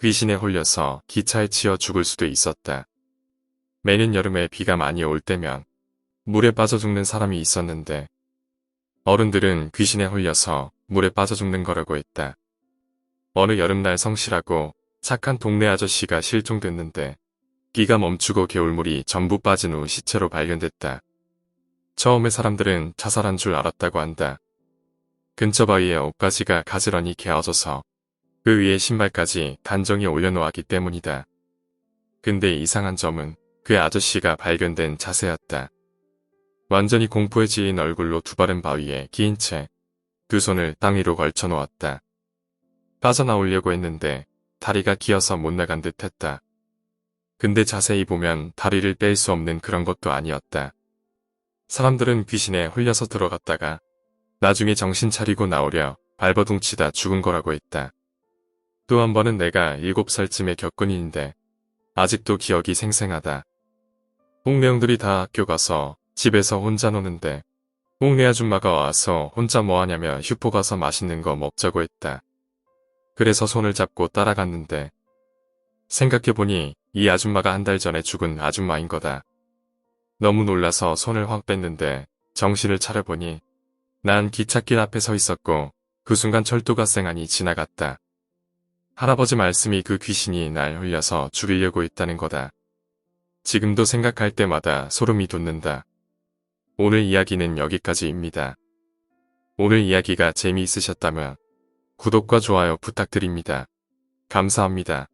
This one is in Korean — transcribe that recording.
귀신에 홀려서 기차에 치여 죽을 수도 있었다. 매년 여름에 비가 많이 올 때면 물에 빠져 죽는 사람이 있었는데 어른들은 귀신에 홀려서 물에 빠져 죽는 거라고 했다. 어느 여름날 성실하고 착한 동네 아저씨가 실종됐는데 비가 멈추고 개울물이 전부 빠진 후 시체로 발견됐다. 처음에 사람들은 자살한 줄 알았다고 한다. 근처 바위에 옷가지가 가지런히 개어져서 그 위에 신발까지 단정히 올려놓았기 때문이다. 근데 이상한 점은 그 아저씨가 발견된 자세였다. 완전히 공포에 지인 얼굴로 두 발은 바위에 기인 채 두 손을 땅 위로 걸쳐 놓았다. 빠져나오려고 했는데 다리가 기어서 못 나간 듯 했다. 근데 자세히 보면 다리를 뺄 수 없는 그런 것도 아니었다. 사람들은 귀신에 홀려서 들어갔다가 나중에 정신 차리고 나오려 발버둥치다 죽은 거라고 했다. 또 한 번은 내가 7살쯤에 겪은 일인데 아직도 기억이 생생하다. 홍매형들이 다 학교 가서 집에서 혼자 노는데 홍내 아줌마가 와서 혼자 뭐하냐며 휴포 가서 맛있는 거 먹자고 했다. 그래서 손을 잡고 따라갔는데 생각해보니 이 아줌마가 한 달 전에 죽은 아줌마인 거다. 너무 놀라서 손을 확 뺐는데 정신을 차려보니 난 기찻길 앞에 서 있었고 그 순간 철도가 쌩하니 지나갔다. 할아버지 말씀이 그 귀신이 날 흘려서 죽이려고 했다는 거다. 지금도 생각할 때마다 소름이 돋는다. 오늘 이야기는 여기까지입니다. 오늘 이야기가 재미있으셨다면 구독과 좋아요 부탁드립니다. 감사합니다.